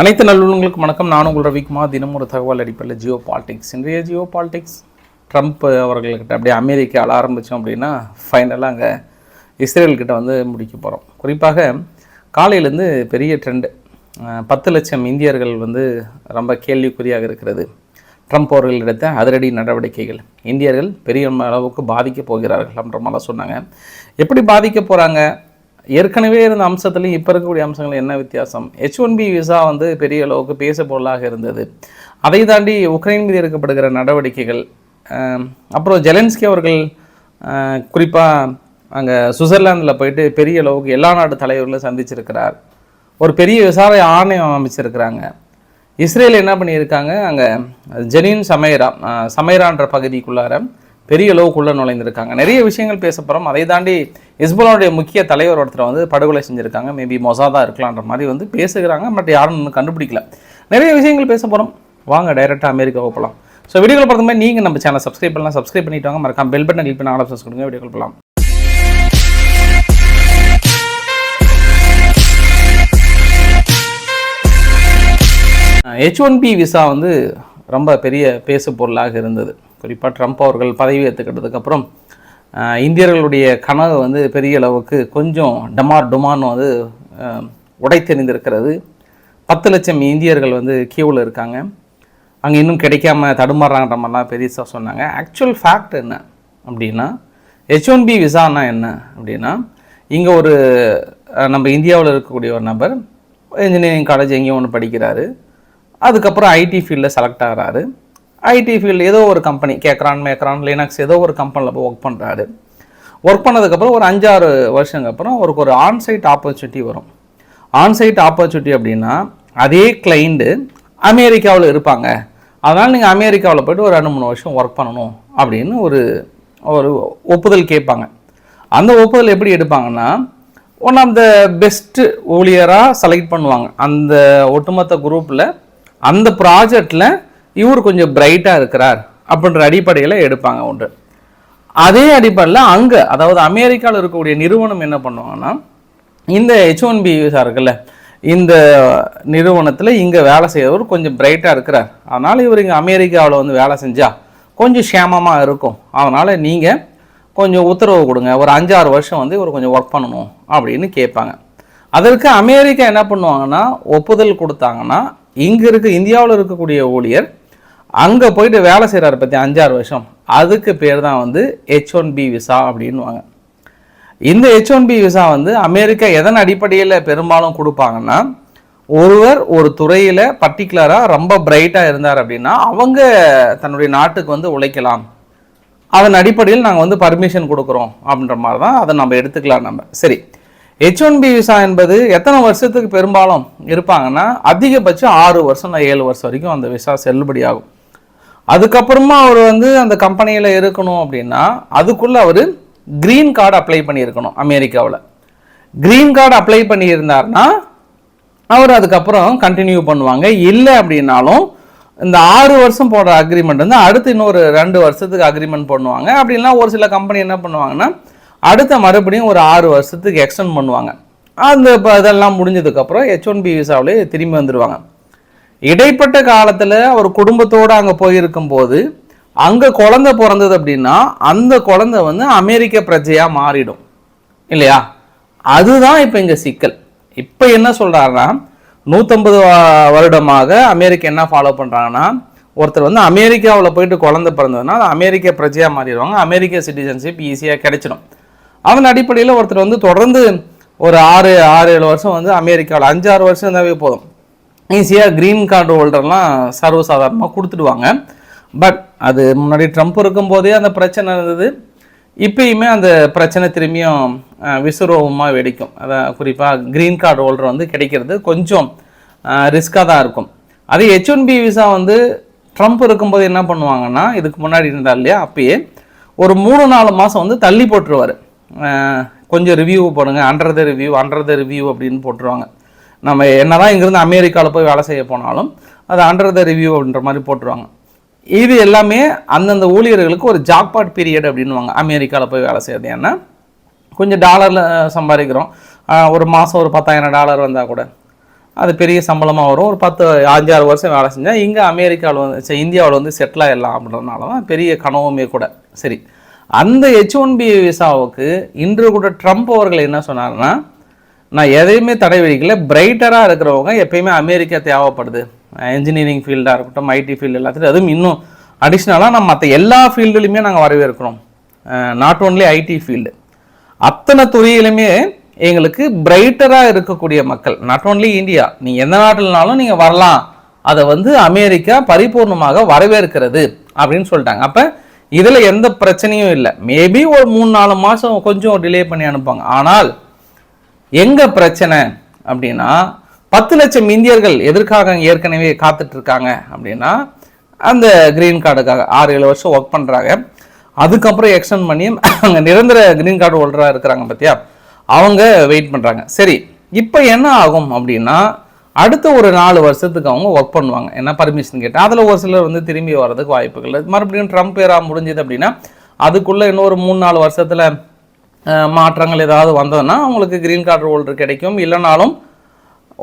அனைத்து நல்லுள்ளங்களுக்கும் வணக்கம். நான் உங்கள் ரவிக்குமார். தினம் ஒரு தகவல் அடிப்படையில் ஜியோ பாலிடிக்ஸ். இன்றைய ஜியோ பாலிடிக்ஸ் ட்ரம்ப் அவர்கள்கிட்ட அப்படியே அமெரிக்கா அமெரிக்காவில் ஆரம்பித்தோம் அப்படின்னா ஃபைனலாக அங்கே இஸ்ரேல்கிட்ட வந்து முடிக்க போகிறோம் குறிப்பாக காலையிலேருந்து பெரிய ட்ரெண்டு பத்து லட்சம் இந்தியர்கள் வந்து ரொம்ப கேள்விக்குறியாக இருக்கிறது. ட்ரம்ப் அவர்கள் எடுத்த அதிரடி நடவடிக்கைகள் இந்தியர்கள் பெரிய அளவுக்கு பாதிக்க போகிறார்கள் அப்படின்ற மாதிரிலாம் சொன்னாங்க. எப்படி பாதிக்க போகிறாங்க ஏற்கனவே இருந்த அம்சத்துலையும் இப்போ இருக்கக்கூடிய அம்சங்கள் என்ன வித்தியாசம்? ஹெச் ஒன் பி விசா வந்து பெரிய அளவுக்கு பேச பொருளாக இருந்தது. அதை தாண்டி உக்ரைன் மீது எடுக்கப்படுகிற நடவடிக்கைகள் அப்புறம் ஜெலன்ஸ்கி அவர்கள் குறிப்பாக அங்கே சுவிட்சர்லாந்தில் போயிட்டு பெரிய அளவுக்கு எல்லா நாட்டு தலைவர்களும் சந்திச்சிருக்கிறார். ஒரு பெரிய விசாரணை ஆணையம் அமைச்சிருக்கிறாங்க. இஸ்ரேல் என்ன பண்ணியிருக்காங்க? அங்கே ஜெனின் சமைரா சமைரான்ற பகுதிக்குள்ளார பெரிய அளவுக்குள்ளே நுழைந்திருக்காங்க. நிறைய விஷயங்கள் பேச போகிறோம் அதை தாண்டி ஹிஸ்புல்லாவுடைய முக்கிய தலைவர் ஒருத்தர் வந்து படுகொலை செஞ்சுருக்காங்க. மேபி மொசாதா இருக்கலான்ற மாதிரி வந்து பேசுகிறாங்க. பட் யாரும் இன்னும் கண்டுபிடிக்கல. நிறைய விஷயங்கள் பேச போகிறோம் வாங்க டைரெக்டாக அமெரிக்காவுக்கு போகலாம் ஸோ வீடியோவில் பார்த்த மாதிரி நீங்கள் நம்ம சேனல் சப்ஸ்கிரைப் பண்ணலாம். சப்ஸ்கிரைப் பண்ணிட்டு வாங்க. மறக்காம பெல் பட்டன் கிளிக் பண்ணி ஆல் ஆப்ஷன்ஸ் கொடுங்க. வீடியோ போகலாம் ஹெச் ஒன் பி விசா வந்து ரொம்ப பெரிய பேசு பொருளாக இருந்தது. குறிப்பாக ட்ரம்ப் அவர்கள் பதவி ஏற்றுக்கிட்டதுக்கப்புறம் இந்தியர்களுடைய கனவு வந்து பெரிய அளவுக்கு கொஞ்சம் டமார் டுமான் வந்து உடைத்தெறிந்திருக்கிறது. பத்து லட்சம் இந்தியர்கள் வந்து கியூவில் இருக்காங்க. அங்கே இன்னும் கிடைக்காம தடுமாறுறாங்கிற மாதிரிலாம் பெருசாக சொன்னாங்க. ஆக்சுவல் ஃபேக்ட் என்ன அப்படின்னா ஹெச் ஒன் பி விசானா என்ன அப்படின்னா இங்கே ஒரு நம்ம இந்தியாவில் இருக்கக்கூடிய ஒரு நபர் இன்ஜினியரிங் காலேஜ் எங்கேயோ ஒன்று படிக்கிறாரு. அதுக்கப்புறம் ஐடி ஃபீல்டில் செலக்ட் ஆகிறாரு. ஐடி ஃபீல்டு ஏதோ ஒரு கம்பெனி கேக்ரான் மேக்ரான் லினக்ஸ் ஏதோ ஒரு கம்பெனியில் போய் ஒர்க் பண்ணுறாரு ஒர்க் பண்ணதுக்கப்புறம் ஒரு அஞ்சாறு வருஷங்க அப்புறம் அவருக்கு ஒரு ஆன்சைட் ஆப்பர்ச்சுனிட்டி வரும். ஆன்சைட் ஆப்பர்ச்சுனிட்டி அப்படின்னா அதே கிளைண்ட்டு அமெரிக்காவில் இருப்பாங்க. அதனால் நீங்கள் அமெரிக்காவில் போய்ட்டு ஒரு ரெண்டு மூணு வருஷம் ஒர்க் பண்ணணும் அப்படின்னு ஒரு ஒரு ஒப்புதல் கேட்பாங்க. அந்த ஒப்புதல் எப்படி எடுப்பாங்கன்னா ஒன் ஆஃப் த பெஸ்ட்டு ஊழியராக செலக்ட் பண்ணுவாங்க. அந்த ஒட்டுமொத்த குரூப்பில் அந்த ப்ராஜெக்டில் இவர் கொஞ்சம் பிரைட்டாக இருக்கிறார் அப்படின்ற அடிப்படையில் எடுப்பாங்க உண்டு அதே அடிப்படையில் அங்கே அதாவது அமெரிக்காவில் இருக்கக்கூடிய நிறுவனம் என்ன பண்ணுவாங்கன்னா இந்த ஹெச் ஒன் பி யூஸாக இருக்குல்ல இந்த நிறுவனத்தில் இங்கே வேலை செய்கிறவர் கொஞ்சம் பிரைட்டாக இருக்கிறார். அதனால் இவர் இங்கே அமெரிக்காவில் வந்து வேலை செஞ்சால் கொஞ்சம் சேமமாக இருக்கும். அதனால் நீங்கள் கொஞ்சம் உத்தரவு கொடுங்க. ஒரு அஞ்சாறு வருஷம் வந்து இவர் கொஞ்சம் ஒர்க் பண்ணணும் அப்படின்னு கேட்பாங்க. அதற்கு அமெரிக்கா என்ன பண்ணுவாங்கன்னா ஒப்புதல் கொடுத்தாங்கன்னா இங்கே இருக்க இந்தியாவில் இருக்கக்கூடிய ஊழியர் அங்கே போயிட்டு வேலை செய்கிறாரு பற்றி அஞ்சாறு வருஷம். அதுக்கு பேர் தான் வந்து ஹெச் ஒன் பி விசா அப்படின்னுவாங்க. இந்த ஹெச் ஒன் பி விசா வந்து அமெரிக்கா எதன் அடிப்படையில் பெரும்பாலும் கொடுப்பாங்கன்னா ஒருவர் ஒரு துறையில் பர்டிகுலராக ரொம்ப பிரைட்டாக இருந்தார் அப்படின்னா அவங்க தன்னுடைய நாட்டுக்கு வந்து உழைக்கலாம். அதன் அடிப்படையில் நாங்கள் வந்து பர்மிஷன் கொடுக்குறோம் அப்படின்ற மாதிரி தான் அதை நம்ம எடுத்துக்கலாம் நம்ம. சரி. ஹெச் ஒன் பி விசா என்பது எத்தனை வருஷத்துக்கு பெரும்பாலும் இருப்பாங்கன்னா அதிகபட்சம் ஆறு வருஷம் இல்லை ஏழு வருஷம் வரைக்கும் அந்த விசா செல்லுபடியாகும். அதுக்கப்புறமா அவர் வந்து அந்த கம்பெனியில் இருக்கணும் அப்படின்னா அதுக்குள்ளே அவர் க்ரீன் கார்டு அப்ளை பண்ணியிருக்கணும் அமெரிக்காவில். க்ரீன் கார்டு அப்ளை பண்ணியிருந்தாருன்னா அவர் அதுக்கப்புறம் கண்டினியூ பண்ணுவாங்க. இல்லை அப்படின்னாலும் இந்த ஆறு வருஷம் போடுற அக்ரிமெண்ட் வந்து அடுத்து இன்னொரு ரெண்டு வருஷத்துக்கு அக்ரிமெண்ட் பண்ணுவாங்க. அப்படின்னா ஒரு சில கம்பெனி என்ன பண்ணுவாங்கன்னா அடுத்த மறுபடியும் ஒரு ஆறு வருஷத்துக்கு எக்ஸ்டெண்ட் பண்ணுவாங்க. அந்த இப்போ இதெல்லாம் முடிஞ்சதுக்கப்புறம் ஹெச் ஒன் பி விசாவிலே திரும்பி வந்துடுவாங்க இடைப்பட்ட காலத்தில் அவர் குடும்பத்தோடு அங்கே போயிருக்கும் போது அங்கே குழந்தை பிறந்தது அப்படின்னா அந்த குழந்தை வந்து அமெரிக்க பிரஜையாக மாறிடும். இல்லையா? அதுதான் இப்போ இங்கே சிக்கல். இப்போ என்ன சொல்கிறாருன்னா நூற்றம்பது வருடமாக அமெரிக்கா என்ன ஃபாலோ பண்ணுறாங்கன்னா ஒருத்தர் வந்து அமெரிக்காவில் போயிட்டு குழந்தை பிறந்ததுன்னா அது அமெரிக்க பிரஜையாக மாறிடுவாங்க. அமெரிக்க சிட்டிசன்ஷிப் ஈஸியாக கிடைச்சிடும். அதன் அடிப்படையில் ஒருத்தர் வந்து தொடர்ந்து ஒரு ஆறு ஆறு ஏழு வருஷம் வந்து அமெரிக்காவில் அஞ்சாறு வருஷம் இருந்தாவே போதும். ஈஸியாக க்ரீன் கார்டு ஹோல்டர்லாம் சர்வசாதாரணமாக கொடுத்துடுவாங்க. பட் அது முன்னாடி ட்ரம்ப் இருக்கும்போதே அந்த பிரச்சனை இருந்தது. இப்பயுமே அந்த பிரச்சனை திரும்பியும் விசுரோகமாக வெடிக்கும். அதான் குறிப்பாக க்ரீன் கார்டு ஹோல்டர் வந்து கிடைக்கிறது கொஞ்சம் ரிஸ்க்காக தான் இருக்கும். அதே ஹெச் ஒன் பி விசா வந்து ட்ரம்ப் இருக்கும்போது என்ன பண்ணுவாங்கன்னா இதுக்கு முன்னாடி இருந்தார் இல்லையா அப்பயே ஒரு மூணு நாலு மாதம் வந்து தள்ளி போட்டுருவார். கொஞ்சம் ரிவ்யூ போடுங்க. Under the review under the review அப்படின்னு போட்டுருவாங்க. நம்ம என்ன தான் இங்கேருந்து அமெரிக்காவில் போய் வேலை செய்ய போனாலும் அது அண்டர் த ரிவ்யூ அப்படின்ற மாதிரி போட்டுருவாங்க. இது எல்லாமே அந்தந்த ஊழியர்களுக்கு ஒரு ஜாக்பாட் பீரியட் அப்படின்னுவாங்க. அமெரிக்காவில் போய் வேலை செய்யறது ஏன்னா கொஞ்சம் டாலரில் சம்பாதிக்கிறோம். ஒரு மாதம் ஒரு பத்தாயிரம் டாலர் வந்தால் கூட அது பெரிய சம்பளமாக வரும். ஒரு பத்து அஞ்சாறு வருஷம் வேலை செஞ்சால் இங்கே அமெரிக்காவில் வந்து இந்தியாவில் வந்து செட்டில் ஆகிடலாம் அப்படின்றதுனால தான் பெரிய கனவுமே கூட. சரி. அந்த ஹெச் ஒன் பி விசாவுக்கு இன்று கூட ட்ரம்ப் அவர்கள் என்ன சொன்னார்னா நான் எதையுமே தடை விதிக்கல. பிரைட்டராக இருக்கிறவங்க எப்பயுமே அமெரிக்கா தேவைப்படுது. இன்ஜினியரிங் ஃபீல்டாக இருக்கட்டும் ஐடி ஃபீல்டு எல்லாத்துலையும் அதுவும் இன்னும் அடிஷ்னலாக நம்ம மற்ற எல்லா ஃபீல்டுலையுமே நாங்கள் வரவேற்கிறோம். நாட் ஓன்லி ஐடி ஃபீல்டு அத்தனை துறையிலுமே எங்களுக்கு பிரைட்டராக இருக்கக்கூடிய மக்கள் நாட் ஓன்லி இந்தியா நீங்கள் எந்த நாட்டில்னாலும் நீங்கள் வரலாம். அதை வந்து அமெரிக்கா பரிபூர்ணமாக வரவேற்கிறது. அப்படின்னு சொல்லிட்டாங்க. அப்போ இதில் எந்த பிரச்சனையும் இல்லை. மேபி ஒரு மூணு நாலு மாதம் கொஞ்சம் டிலே பண்ணி அனுப்பாங்க ஆனால் எங்கே பிரச்சனை அப்படின்னா பத்து லட்சம் இந்தியர்கள் எதற்காக ஏற்கனவே காத்துட்டு இருக்காங்க அப்படின்னா அந்த க்ரீன் கார்டுக்காக ஆறு ஏழு வருஷம் ஒர்க் பண்ணுறாங்க அதுக்கப்புறம் எக்ஸ்டெண்ட் பண்ணி அங்கே நிரந்தர க்ரீன் கார்டு ஹோல்டராக இருக்கிறாங்க பார்த்தியா அவங்க வெயிட் பண்ணுறாங்க சரி இப்போ என்ன ஆகும் அப்படின்னா அடுத்த ஒரு நாலு வருஷத்துக்கு அவங்க ஒர்க் பண்ணுவாங்க. என்ன பர்மிஷன் கேட்டால் அதில் ஒரு சிலர் வந்து திரும்பி வர்றதுக்கு வாய்ப்புகள் மறுபடியும் ட்ரம்ப் பேராக முடிஞ்சது அப்படின்னா அதுக்குள்ளே இன்னொரு மூணு நாலு வருஷத்தில் மாற்றங்கள் ஏதாவது வந்ததுன்னா அவங்களுக்கு க்ரீன் கார்டு ஹோல்டர் கிடைக்கும். இல்லைனாலும்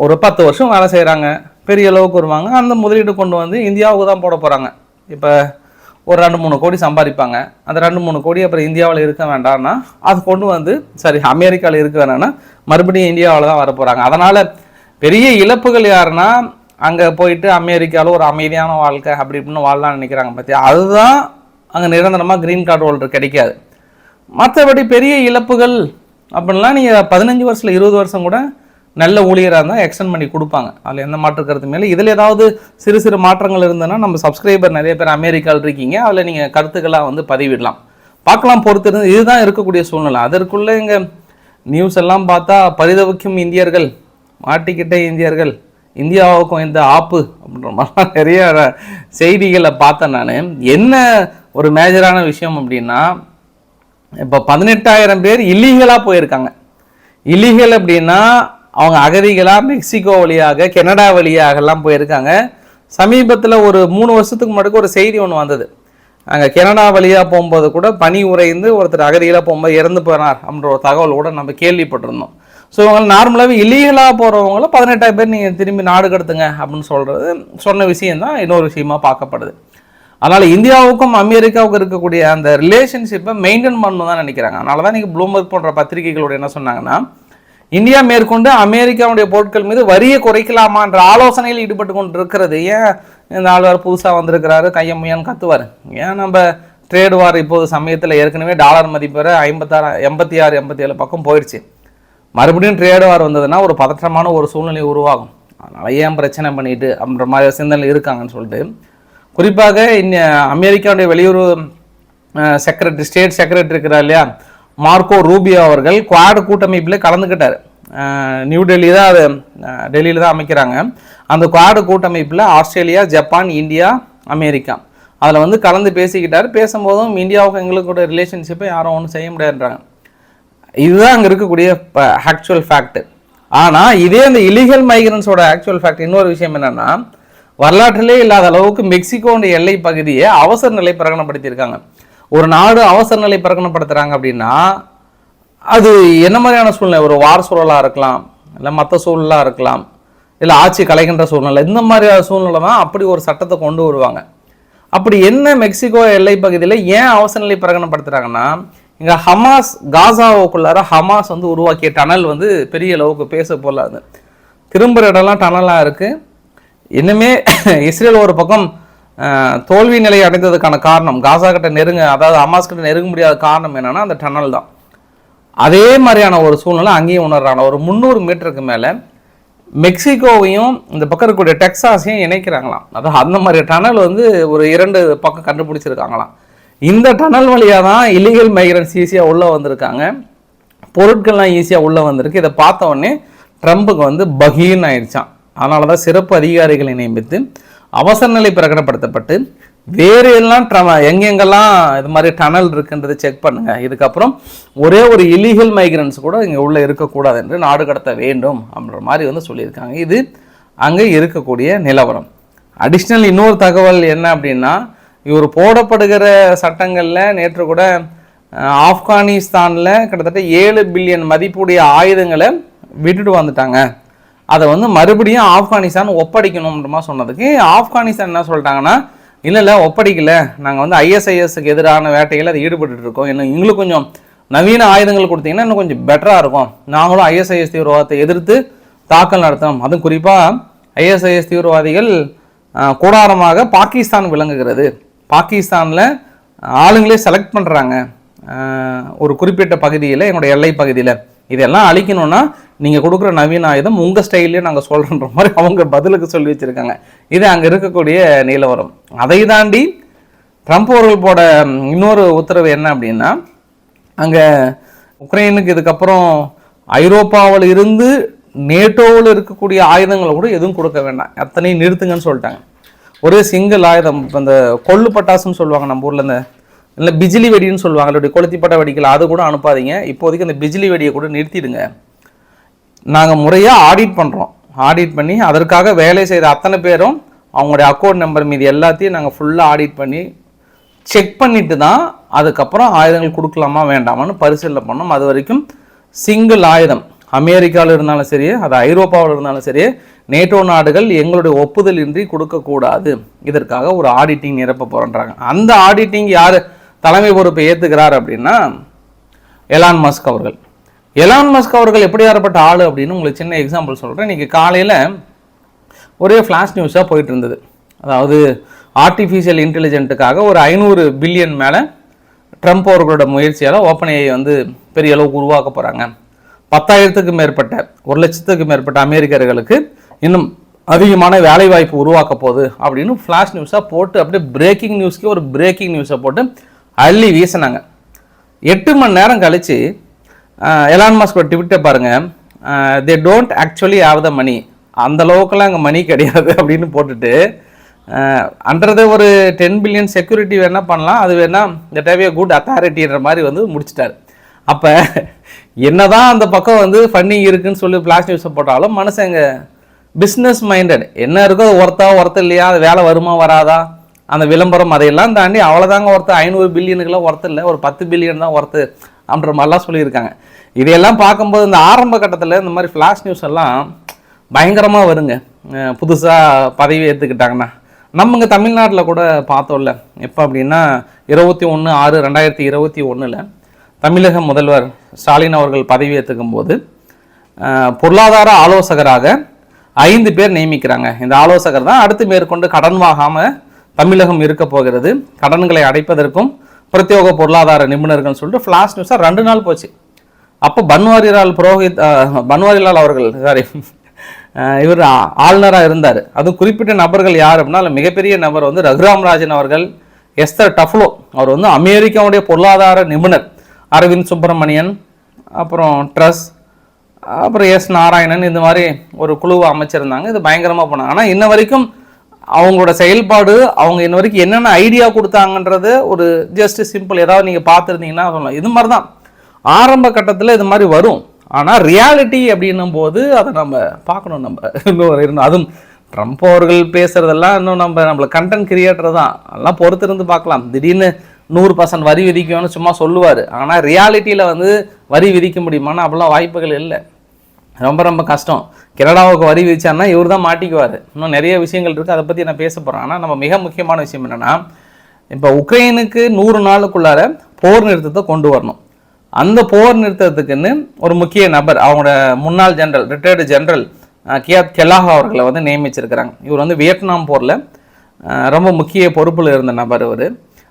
ஒரு பத்து வருஷம் வேலை செய்கிறாங்க பெரிய அளவுக்கு வருவாங்க. அந்த முதலீடு கொண்டு வந்து இந்தியாவுக்கு தான் போட போகிறாங்க இப்போ ஒரு ரெண்டு மூணு கோடி சம்பாதிப்பாங்க. அந்த ரெண்டு மூணு கோடி அப்புறம் இந்தியாவில் இருக்க வேண்டாம்னா அது கொண்டு வந்து சரி அமெரிக்காவில் இருக்க வேணாம்னா மறுபடியும் இந்தியாவில் தான் வர போகிறாங்க அதனால் பெரிய இழப்புகள் யாருன்னா அங்கே போயிட்டு அமெரிக்காவில் ஒரு அமைதியான வாழ்க்கை அப்படி இப்படின்னு வாழலாம்னு நினைக்கிறாங்க பார்த்தியா அதுதான் அங்கே நிரந்தரமாக க்ரீன் கார்டு ஹோல்டர் கிடைக்காது. மற்றபடி பெரிய இழப்புகள் அப்படின்லாம் நீங்கள் பதினஞ்சு வருஷத்தில் இருபது வருஷம் கூட நல்ல ஊழியராக இருந்தால் எக்ஸ்டெண்ட் பண்ணி கொடுப்பாங்க. அதில் எந்த மாற்று கருத்து மேலே இதில் ஏதாவது சிறு சிறு மாற்றங்கள் இருந்ததுன்னா நம்ம சப்ஸ்கிரைபர் நிறைய பேர் அமெரிக்காவில் இருக்கீங்க. அதில் நீங்கள் கருத்துக்களாக வந்து பதிவிடலாம். பார்க்கலாம் பொறுத்து இருந்து. இதுதான் இருக்கக்கூடிய சூழ்நிலை. அதற்குள்ளே இங்கே நியூஸ் எல்லாம் பார்த்தா பரிதவிக்கும் இந்தியர்கள் மாட்டிக்கிட்ட இந்தியர்கள் இந்தியாவுக்கும் இந்த ஆப்பு அப்படின்ற மாதிரி நிறைய செய்திகளை பார்த்தேன் நான். என்ன ஒரு மேஜரான விஷயம் அப்படின்னா இப்போ பதினெட்டாயிரம் பேர் இல்லீகலாக போயிருக்காங்க. இல்லீகல் அப்படின்னா அவங்க அகதிகளாக மெக்சிகோ வழியாக கனடா வழியாகலாம் போயிருக்காங்க. சமீபத்தில் ஒரு மூணு வருஷத்துக்கு முன்னாடி ஒரு செய்தி ஒன்று வந்தது. அங்கே கனடா வழியாக போகும்போது கூட பனி உறைந்து ஒருத்தர் அகதிகளாக போகும்போது இறந்து போனார் அப்படின்ற ஒரு தகவல் கூட நம்ம கேள்விப்பட்டிருந்தோம். ஸோ இவங்க நார்மலாகவே இல்லீகலாக போகிறவங்கள பதினெட்டாயிரம் பேர் நீங்கள் திரும்பி நாடு கடத்துங்க அப்படின்னு சொல்கிறது சொன்ன விஷயந்தான் இன்னொரு விஷயமா பார்க்கப்படுது. அதனால் இந்தியாவுக்கும் அமெரிக்காவுக்கும் இருக்கக்கூடிய அந்த ரிலேஷன்ஷிப்பை மெயின்டைன் பண்ணணும் தான் நினைக்கிறாங்க. அதனால தான் நீங்கள் ப்ளூம்பர்க் போன்ற பத்திரிகைகளோட என்ன சொன்னாங்கன்னா இந்தியா மேற்கொண்டு அமெரிக்காவுடைய பொருட்கள் மீது வரியை குறைக்கலாமான்ற ஆலோசனையில் ஈடுபட்டு கொண்டு இருக்கிறது ஏன் இந்த ஆழ்வார் புதுசாக வந்திருக்கிறாரு? கையம்மையான்னு கத்துவார். ஏன் நம்ம ட்ரேட் வார் இப்போது சமயத்தில் ஏற்கனவே டாலர் மதிப்பு வர ஐம்பத்தாறு எண்பத்தி ஆறு எண்பத்தி ஏழு பக்கம் போயிடுச்சு மறுபடியும் ட்ரேட் வார் வந்ததுன்னா ஒரு பதற்றமான ஒரு சூழ்நிலை உருவாகும். அதனால் ஏன் பிரச்சனை பண்ணிட்டு அப்படின்ற மாதிரி சிந்தனை இருக்காங்கன்னு சொல்லிட்டு குறிப்பாக இன்ன அமெரிக்காவுடைய வெளியுறவு செக்ரட்டரி ஸ்டேட் செக்ரட்டரி இருக்கிறார் இல்லையா மார்க்கோ ரூபியோ அவர்கள் குவாட் கூட்டமைப்பில் கலந்துக்கிட்டார். நியூ டெல்லி தான் அது டெல்லியில் தான் அமைக்கிறாங்க. அந்த குவாடு கூட்டமைப்பில் ஆஸ்திரேலியா ஜப்பான் இந்தியா அமெரிக்கா. அதில் வந்து கலந்து பேசிக்கிட்டார். பேசும்போதும் இந்தியாவுக்கும் எங்களுக்கு கூட ரிலேஷன்ஷிப்பை யாரும் ஒன்றும் செய்ய முடியாதுன்றாங்க. இதுதான் அங்கே இருக்கக்கூடிய ஆக்சுவல் ஃபேக்ட் ஆனால் இதே அந்த இலீகல் மைக்ரன்ஸோட ஆக்சுவல் ஃபேக்ட் இன்னொரு விஷயம் என்னென்னா வரலாற்றிலே இல்லாத அளவுக்கு மெக்சிகோடைய எல்லை பகுதியை அவசர நிலை பிரகடனப்படுத்தியிருக்காங்க. ஒரு நாடு அவசர நிலை பிரகடனப்படுத்துகிறாங்க அப்படின்னா அது என்ன மாதிரியான சூழ்நிலை? ஒரு வார் சூழலாக இருக்கலாம் இல்லை மற்ற சூழலாக இருக்கலாம் இல்லை ஆட்சி கலைகின்ற சூழ்நிலை இந்த மாதிரியான சூழ்நிலை தான் அப்படி ஒரு சட்டத்தை கொண்டு வருவாங்க. அப்படி என்ன மெக்சிகோ எல்லை பகுதியில் ஏன் அவசர நிலை பிரகடனப்படுத்துறாங்கன்னா இங்கே ஹமாஸ் காசாவுக்குள்ளார ஹமாஸ் வந்து உருவாக்கிய டனல் வந்து பெரிய அளவுக்கு பேச போலாது திரும்புகிற இடம்லாம் டனலாக இருக்குது இன்னுமே இஸ்ரேல் ஒரு பக்கம் தோல்வி நிலை அடைந்ததுக்கான காரணம் காசா கிட்ட நெருங்க அதாவது ஹமாஸ் கிட்ட நெருங்க முடியாத காரணம் என்னென்னா அந்த டனல் தான். அதே மாதிரியான ஒரு சூழ்நிலை அங்கேயும் உணர்றாங்க. ஒரு முந்நூறு மீட்டருக்கு மேலே மெக்சிகோவையும் இந்த பக்கம் இருக்கக்கூடிய டெக்ஸாஸையும் இணைக்கிறாங்களாம். அதாவது அந்த மாதிரி டனல் வந்து ஒரு இரண்டு பக்கம் கண்டுபிடிச்சிருக்காங்களாம். இந்த டனல் வழியாக தான் இல்லீகல் மைக்ரன்ஸ் ஈஸியாக உள்ளே வந்திருக்காங்க. பொருட்கள்லாம் ஈஸியாக உள்ளே வந்திருக்கு. இதை பார்த்த உடனே ட்ரம்புக்கு வந்து பகீர்னு ஆயிடுச்சான் அதனால தான் சிறப்பு அதிகாரிகளை நியமித்து அவசர நிலை பிரகடனப்படுத்தப்பட்டு வேறு எல்லாம் ட்ரம எங்கெங்கெல்லாம் இது மாதிரி டனல் இருக்குன்றது செக் பண்ணுங்க. இதுக்கப்புறம் ஒரே ஒரு இலீகல் மைக்ரன்ஸ் கூட இங்கே உள்ளே இருக்கக்கூடாது என்று நாடு கடத்த வேண்டும் அப்படின்ற மாதிரி வந்து சொல்லியிருக்காங்க. இது அங்கே இருக்கக்கூடிய நிலவரம். அடிஷ்னல் இன்னொரு தகவல் என்ன அப்படின்னா இவர் போடப்படுகிற சட்டங்களில் நேற்று கூட ஆப்கானிஸ்தானில் கிட்டத்தட்ட ஏழு பில்லியன் மதிப்புடைய ஆயுதங்களை விட்டுட்டு வந்துட்டாங்க. அதை வந்து மறுபடியும் ஆப்கானிஸ்தான் ஒப்படைக்கணும்ன்றமா சொன்னதுக்கு ஆப்கானிஸ்தான் என்ன சொல்லிட்டாங்கன்னா இல்லை இல்லை ஒப்படைக்கல. நாங்கள் வந்து ஐஎஸ்ஐஎஸ்க்கு எதிரான வேட்டையில் அதை ஈடுபட்டு இருக்கோம். இன்னும் எங்களுக்கு கொஞ்சம் நவீன ஆயுதங்கள் கொடுத்தீங்கன்னா இன்னும் கொஞ்சம் பெட்டராக இருக்கும். நாங்களும் ஐஎஸ்ஐஎஸ் தீவிரவாதத்தை எதிர்த்து தாக்கல் நடத்தணும். அதுவும் குறிப்பாக ஐஎஸ்ஐஎஸ் தீவிரவாதிகள் கூடாரமாக பாகிஸ்தான் விளங்குகிறது. பாகிஸ்தானில் ஆளுங்களே செலக்ட் பண்ணுறாங்க ஒரு குறிப்பிட்ட பகுதியில் என்னோட எல்லை பகுதியில். இதெல்லாம் அழிக்கணும்னா நீங்கள் கொடுக்குற நவீன ஆயுதம் உங்கள் ஸ்டைல்லே நாங்கள் சொல்கிறன்ற மாதிரி அவங்க பதிலுக்கு சொல்லி வச்சுருக்காங்க. இது அங்கே இருக்கக்கூடிய நிலவரம். அதை தாண்டி ட்ரம்ப் அவர்கள் போட இன்னொரு உத்தரவு என்ன அப்படின்னா அங்கே உக்ரைனுக்கு இதுக்கப்புறம் ஐரோப்பாவில் இருந்து நேட்டோவில் இருக்கக்கூடிய ஆயுதங்களை கூட எதுவும் கொடுக்க வேண்டாம். அத்தனையும் நிறுத்துங்கன்னு சொல்லிட்டாங்க. ஒரே சிங்கிள் ஆயுதம் இப்போ இந்த கொள்ளு பட்டாசுன்னு சொல்லுவாங்க நம்ம ஊரில் இந்த இல்லை பிஜிலி வெடின்னு சொல்லுவாங்க அப்படி கொளுத்திப்பட்ட வெடிக்கல அது கூட அனுப்பாதீங்க. இப்போதைக்கு அந்த பிஜிலி வெடியை கூட நிறுத்திடுங்க. நாங்கள் முறையாக ஆடிட் பண்ணுறோம் ஆடிட் பண்ணி அதற்காக வேலை செய்த அத்தனை பேரும் அவங்களுடைய அக்கௌண்ட் நம்பர் மீது எல்லாத்தையும் நாங்கள் ஃபுல்லாக ஆடிட் பண்ணி செக் பண்ணிட்டு தான் அதுக்கப்புறம் ஆயுதங்கள் கொடுக்கலாமா வேண்டாமான்னு பரிசீலனை பண்ணோம். அது வரைக்கும் சிங்கிள் ஆயுதம். அமெரிக்காவில் இருந்தாலும் சரி அது ஐரோப்பாவில் இருந்தாலும் சரி நேட்டோ நாடுகள் எங்களுடைய ஒப்புதல் இன்றி கொடுக்கக்கூடாது. இதற்காக ஒரு ஆடிட்டிங் நிரப்ப போகிறன்றாங்க அந்த ஆடிட்டிங் யார் தலைமை பொறுப்பை ஏற்றுக்கிறார் அப்படின்னா எலான் மஸ்க் அவர்கள். எலான் மஸ்க் அவர்கள் எப்படி ஏறப்பட்ட ஆள் அப்படின்னு உங்களுக்கு சின்ன எக்ஸாம்பிள் சொல்கிறேன் இன்றைக்கி காலையில் ஒரே ஃப்ளாஷ் நியூஸாக போயிட்டு இருந்தது. அதாவது ஆர்டிஃபிஷியல் இன்டெலிஜென்ட்டுக்காக ஒரு ஐநூறு பில்லியன் மேலே ட்ரம்ப் அவர்களோட முயற்சியால் ஓப்பன் ஏஐ வந்து பெரிய அளவுக்கு உருவாக்க போகிறாங்க பத்தாயிரத்துக்கு மேற்பட்ட ஒரு லட்சத்துக்கு மேற்பட்ட அமெரிக்கர்களுக்கு இன்னும் அதிகமான வேலைவாய்ப்பு உருவாக்க போகுது அப்படின்னு ஃப்ளாஷ் நியூஸாக போட்டு அப்படியே பிரேக்கிங் நியூஸ்க்கு ஒரு பிரேக்கிங் நியூஸை போட்டு அள்ளி வீசினாங்க. எட்டு மணி நேரம் கழித்து எலான் மாஸ்க் ட்விட்டை பாருங்கள் they don't actually have the money அந்த அளவுக்குலாம் அங்கே மணி கிடையாது அப்படின்னு போட்டுட்டு அன்றத ஒரு டென் பில்லியன் செக்யூரிட்டி வேணால் பண்ணலாம். அது வேணால் இந்த டேவிய குட் அத்தாரிட்டின்ற மாதிரி வந்து முடிச்சிட்டாரு. அப்போ என்னதான் அந்த பக்கம் வந்து ஃபண்டிங் இருக்குன்னு சொல்லி ஃப்ளாஷ் நியூஸை போட்டாலும் மனுஷங்க பிஸ்னஸ் மைண்டட் என்ன இருக்கோ ஒருத்தா ஒர்த்தா ஒர்த்து இல்லையா? அது வேலை வருமா வராதா? அந்த விளம்பரம் அதையெல்லாம் தாண்டி அவ்வளோதாங்க ஒருத்தர் ஐநூறு பில்லியனுக்குலாம் ஒர்த்து இல்லை. ஒரு பத்து பில்லியன் தான் ஒர்த்து அப்படின்ற மாதிரிலாம் சொல்லியிருக்காங்க. இதையெல்லாம் பார்க்கும்போது இந்த ஆரம்ப கட்டத்தில் இந்த மாதிரி ஃப்ளாஷ் நியூஸ் எல்லாம் பயங்கரமாக வருங்க. புதுசாக பதவி ஏற்றுக்கிட்டாங்கன்னா நம்ம இங்கே தமிழ்நாட்டில் கூட பார்த்தோம்ல. எப்போ அப்படின்னா இருபத்தி ஒன்று ஆறு ரெண்டாயிரத்தி இருபத்தி ஒன்றில் தமிழக முதல்வர் ஸ்டாலின் அவர்கள் பதவி ஏற்றுக்கும் போது பொருளாதார ஆலோசகராக ஐந்து பேர் நியமிக்கிறாங்க. இந்த ஆலோசகர் தான் அடுத்து மேற்கொண்டு கடன் வாங்காமல் தமிழகம் இருக்க போகிறது. கடன்களை அடைப்பதற்கும் பிரத்யோக பொருளாதார நிபுணர்கள்னு சொல்லிட்டு ஃப்ளாஷ் நியூஸாக ரெண்டு நாள் போச்சு. அப்போ பன்வாரிலால் புரோஹித் பன்வாரிலால் அவர்கள் சாரி இவர் ஆளுநராக இருந்தார். அதுவும் குறிப்பிட்ட நபர்கள் யார் அப்படின்னா மிகப்பெரிய நபர் வந்து ரகுராம் ராஜன் அவர்கள் எஸ்தர் டஃப்லோ. அவர் வந்து அமெரிக்காவுடைய பொருளாதார நிபுணர். அரவிந்த் சுப்பிரமணியன் அப்புறம் ட்ரஸ் அப்புறம் எஸ் நாராயணன் இந்த மாதிரி ஒரு குழுவை அமைச்சிருந்தாங்க. இது பயங்கரமாக போனாங்க. ஆனால் இன்ன வரைக்கும் அவங்களோட செயல்பாடு அவங்க இன்ன வரைக்கும் என்னென்ன ஐடியா கொடுத்தாங்கன்றது ஒரு ஜஸ்ட் சிம்பிள் ஏதாவது நீங்கள் பார்த்துருந்தீங்கன்னா சொல்லலாம். இது மாதிரி தான் ஆரம்ப கட்டத்தில் இது மாதிரி வரும். ஆனால் ரியாலிட்டி அப்படின்னும் போது அதை நம்ம பார்க்கணும். நம்ம இன்னும் அதுவும் ட்ரம்ப் அவர்கள் பேசுகிறதெல்லாம் இன்னும் நம்ம நம்மள கண்டென்ட் கிரியேட்டர் தான். அதெல்லாம் பொறுத்திருந்து பார்க்கலாம். திடீர்னு நூறு பர்சன்ட் வரி விதிக்கணும்னு சும்மா சொல்லுவார். ஆனால் ரியாலிட்டியில் வந்து வரி விதிக்க முடியுமானா அப்படிலாம் வாய்ப்புகள் இல்லை. ரொம்ப ரொம்ப கஷ்டம். கனடாவுக்கு வரி விதிச்சான்னா இவர் தான் மாட்டிக்குவார். இன்னும் நிறைய விஷயங்கள் இருக்குது அதை பற்றி நான் பேச போகிறேன் ஆனால் நம்ம மிக முக்கியமான விஷயம் என்னென்னா இப்போ உக்ரைனுக்கு நூறு நாளுக்குள்ளார போர் நிறுத்தத்தை கொண்டு வரணும். அந்த போர் நிறுத்தத்துக்குன்னு ஒரு முக்கிய நபர் அவங்களோட முன்னாள் ஜென்ரல் ரிட்டையர்டு ஜென்ரல் கியாத் கெலாஹா அவர்களை வந்து நியமிச்சிருக்கிறாங்க. இவர் வந்து வியட்நாம் போரில் ரொம்ப முக்கிய பொறுப்பில் இருந்த நபர் இவர்.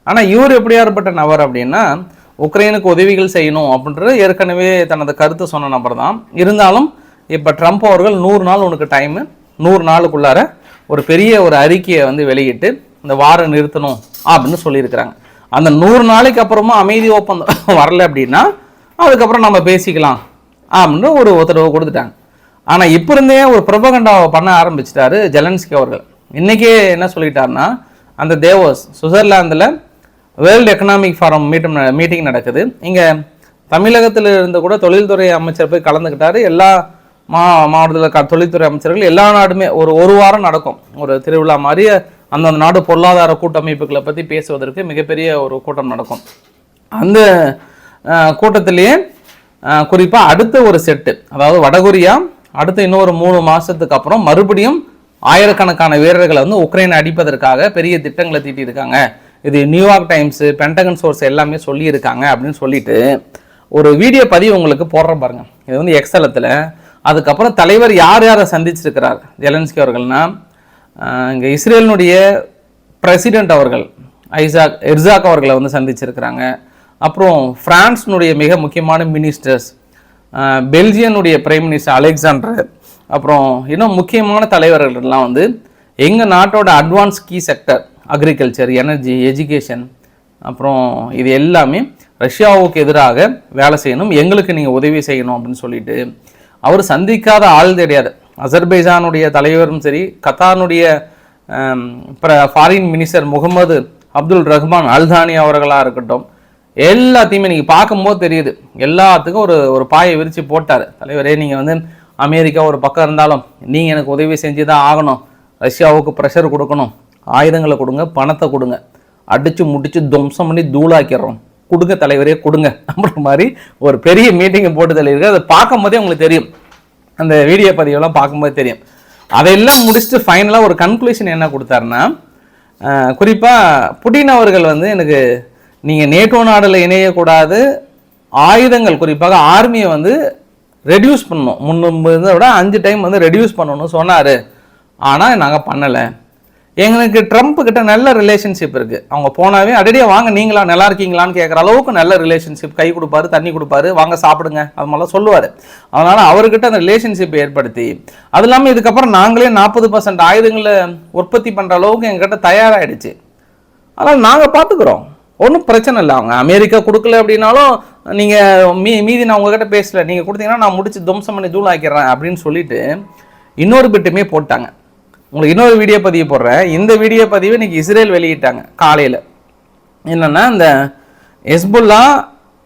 ஆனால் இவர் எப்படியாற்பட்ட நபர் அப்படின்னா உக்ரைனுக்கு உதவிகள் செய்யணும் அப்படின்றது ஏற்கனவே தனது கருத்து சொன்ன நபர் தான் இருந்தாலும் இப்போ ட்ரம்ப் அவர்கள் நூறு நாள் உனக்கு டைமு நூறு நாளுக்குள்ளார ஒரு பெரிய ஒரு அறிக்கையை வந்து வெளியிட்டு இந்த வாரம் நிறுத்தணும் அப்படின்னு சொல்லியிருக்கிறாங்க. அந்த நூறு நாளைக்கு அப்புறமா அமைதி ஒப்பந்தம் வரல அப்படின்னா அதுக்கப்புறம் நம்ம பேசிக்கலாம் அப்படின்னு ஒரு உத்தரவு கொடுத்துட்டாங்க. ஆனால் இப்போ இருந்தே ஒரு பிரபகண்டாவை பண்ண ஆரம்பிச்சிட்டாரு ஜெலன்ஸ்கி அவர்கள். இன்றைக்கே என்ன சொல்லிட்டாருன்னா அந்த தேவோஸ் சுவிட்சர்லாந்தில் வேர்ல்டு எக்கனாமிக் ஃபாரம் மீட்டும் மீட்டிங் நடக்குது. இங்கே தமிழகத்தில் இருந்து கூட தொழில்துறை அமைச்சர் போய் கலந்துக்கிட்டார். எல்லா மா மாவட்டத்தில் க தொழில்துறை அமைச்சர்கள் எல்லா நாடுமே ஒரு ஒரு வாரம் நடக்கும். ஒரு திருவிழா மாதிரி அந்தந்த நாடு பொருளாதார கூட்டமைப்புகளை பற்றி பேசுவதற்கு மிகப்பெரிய ஒரு கூட்டம் நடக்கும். அந்த கூட்டத்திலேயே குறிப்பாக அடுத்த ஒரு செட்டு அதாவது வடகொரியா அடுத்த இன்னொரு மூணு மாதத்துக்கு அப்புறம் மறுபடியும் ஆயிரக்கணக்கான வீரர்களை வந்து உக்ரைனை அடிப்பதற்காக பெரிய திட்டங்களை தீட்டியிருக்காங்க. இது நியூயார்க் டைம்ஸு பென்டகன் சோர்ஸ் எல்லாமே சொல்லியிருக்காங்க அப்படின்னு சொல்லிட்டு ஒரு வீடியோ பதிவு உங்களுக்கு போடுற பாருங்க. இது வந்து எக்ஸலத்தில் அதுக்கப்புறம் தலைவர் யார் யாரை சந்திச்சிருக்கிறார்? ஜெலன்ஸ்கி அவர்கள்னா இங்கே இஸ்ரேலினுடைய பிரசிடெண்ட் அவர்கள் ஐசாக் எர்சாக் அவர்களை வந்து சந்திச்சிருக்கிறாங்க. அப்புறம் ஃப்ரான்ஸினுடைய மிக முக்கியமான மினிஸ்டர்ஸ் பெல்ஜியனுடைய பிரைம் மினிஸ்டர் அலெக்சாண்டர் அப்புறம் இன்னும் முக்கியமான தலைவர்கள்லாம் வந்து எங்கள் நாட்டோட advance key sector agriculture energy education அப்புறம் இது எல்லாமே ரஷ்யாவுக்கு எதிராக வேலை செய்யணும். எங்களுக்கு நீங்கள் உதவி செய்யணும் அப்படின்னு சொல்லிட்டு அவர் சந்திக்காத ஆள் தெரியாது அசர்பைஜானுடைய தலைவரும் சரி கத்தானுடைய foreign minister Mohammed Abdulrahman Al Thani Al Thani அவர்களாக இருக்கட்டும் எல்லாத்தையுமே நீங்கள் பார்க்கும்போது தெரியுது. எல்லாத்துக்கும் ஒரு ஒரு பாயை விரித்து போட்டார். தலைவரே நீங்கள் வந்து அமெரிக்கா ஒரு பக்கம் இருந்தாலும் நீங்கள் எனக்கு உதவி செஞ்சு தான் ஆகணும். ரஷ்யாவுக்கு ப்ரெஷர் கொடுக்கணும். ஆயுதங்களை கொடுங்க பணத்தை கொடுங்க. அடித்து முடித்து துவம்சம் பண்ணி தூளாக்கிறோம் கொடுங்க தலைவரே கொடுங்க அப்படின்ற மாதிரி ஒரு பெரிய மீட்டிங்கை போட்டு தள்ளியிருக்கு. அதை பார்க்கும் போதே உங்களுக்கு தெரியும். அந்த வீடியோ பதிவெல்லாம் பார்க்கும்போது தெரியும். அதையெல்லாம் முடிச்சுட்டு ஃபைனலாக ஒரு கன்க்ளூஷன் என்ன கொடுத்தாருன்னா குறிப்பாக புட்டின் அவர்கள் வந்து எனக்கு நீங்கள் நேட்டோ நாடில் இணையக்கூடாது ஆயுதங்கள் குறிப்பாக ஆர்மியை வந்து ரெடியூஸ் பண்ணணும். முன்னூறு இருந்ததை விட அஞ்சு டைம் வந்து ரெடியூஸ் பண்ணணும்னு சொன்னார். ஆனால் நாங்கள் பண்ணலை. எங்களுக்கு ட்ரம்ப் கிட்ட நல்ல ரிலேஷன்ஷிப் இருக்குது அவங்க போனாவே அடடியே வாங்க நீங்களா நல்லா இருக்கீங்களான்னு கேட்குற அளவுக்கு நல்ல ரிலேஷன்ஷிப் கை கொடுப்பாரு தண்ணி கொடுப்பாரு வாங்க சாப்பிடுங்க அது மாதிரிலாம் சொல்லுவார். அதனால் அவர்கிட்ட அந்த ரிலேஷன்ஷிப் ஏற்படுத்தி அது இல்லாமல் இதுக்கப்புறம் நாங்களே நாற்பது பர்சன்ட் ஆயுதங்களை உற்பத்தி பண்ணுற அளவுக்கு எங்ககிட்ட தயாராகிடுச்சு அதனால் நாங்கள் பார்த்துக்குறோம் ஒன்றும் பிரச்சனை இல்லை. அவங்க அமெரிக்கா கொடுக்கல அப்படின்னாலும் நீங்கள் மீ மீதி நான் உங்ககிட்ட பேசல. நீங்கள் கொடுத்தீங்கன்னா நான் முடிச்சு துவம்சம் பண்ணி தூள் ஆக்கிடுறேன் அப்படின்னு சொல்லிட்டு இன்னொரு பிட்டுமே போட்டாங்க. உங்களுக்கு இன்னொரு வீடியோ பதிவு போடுறேன். இந்த வீடியோ பதிவு இன்னைக்கு இஸ்ரேல் வெளியிட்டாங்க காலையில். என்னென்னா இந்த ஹெஸ்புல்லா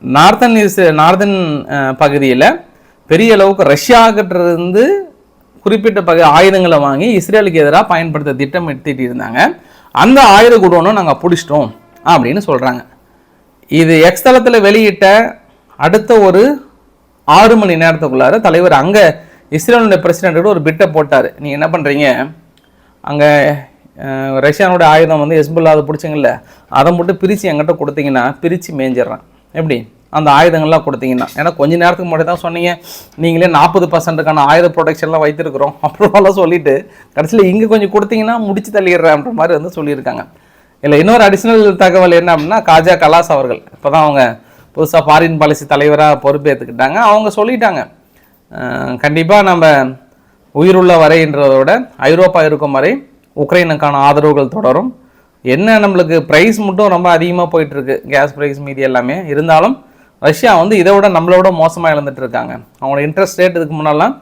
நார்த்தன் இஸ் நார்தன் பகுதியில் பெரிய அளவுக்கு ரஷ்யாக்கிட்ட இருந்து குறிப்பிட்ட பகு ஆயுதங்களை வாங்கி இஸ்ரேலுக்கு எதிராக பயன்படுத்த திட்டம் இருந்தாங்க. அந்த ஆயுத குடோனும் நாங்கள் பிடிச்சிட்டோம் அப்படின்னு சொல்கிறாங்க இது எக்ஸ் தளத்தில் வெளியிட்ட அடுத்த ஒரு ஆறு மணி நேரத்துக்குள்ளார தலைவர் அங்கே இஸ்ரேலுடைய பிரசிடென்ட்டு ஒரு பிட்டை போட்டார். நீங்கள் என்ன பண்ணுறீங்க அங்கே ரஷ்யானோட ஆயுதம் வந்து ஹெஸ்புல்லா அதை பிடிச்சிங்கல்ல அதை மட்டும் பிரித்து எங்கிட்ட கொடுத்தீங்கன்னா பிரித்து மேய்ஞ்சிடுறேன் எப்படி? அந்த ஆயுதங்கள்லாம் கொடுத்தீங்கன்னா. ஏன்னா கொஞ்ச நேரத்துக்கு முன்னாடி தான் சொன்னீங்க நீங்களே நாற்பது பர்சன்ட்டுக்கான ஆயுத ப்ரொடெக்ஷன்லாம் வைத்திருக்கிறோம் அப்புறமெல்லாம் சொல்லிட்டு கடைசியில் இங்கே கொஞ்சம் கொடுத்தீங்கன்னா முடிச்சு தள்ளிடுறேன்ற மாதிரி வந்து சொல்லியிருக்காங்க. இல்லை இன்னொரு அடிஷ்னல் தகவல் என்ன அப்படின்னா காஜா கலாஸ் அவர்கள். இப்போ தான் அவங்க புதுசாக ஃபாரின் பாலிசி தலைவராக பொறுப்பேற்றுக்கிட்டாங்க அவங்க சொல்லிட்டாங்க. கண்டிப்பாக நம்ம உயிருள்ள வரைன்றதை விட ஐரோப்பா இருக்கும் வரை உக்ரைனுக்கான ஆதரவுகள் தொடரும். என்ன நம்மளுக்கு ப்ரைஸ் மட்டும் ரொம்ப அதிகமாக போயிட்டுருக்கு. கேஸ் ப்ரைஸ் மீதி எல்லாமே. இருந்தாலும் ரஷ்யா வந்து இதை விட நம்மளோட மோசமாக இழந்துட்டு இருக்காங்க. அவங்களோட இன்ட்ரெஸ்ட் ரேட் இதுக்கு முன்னெல்லாம்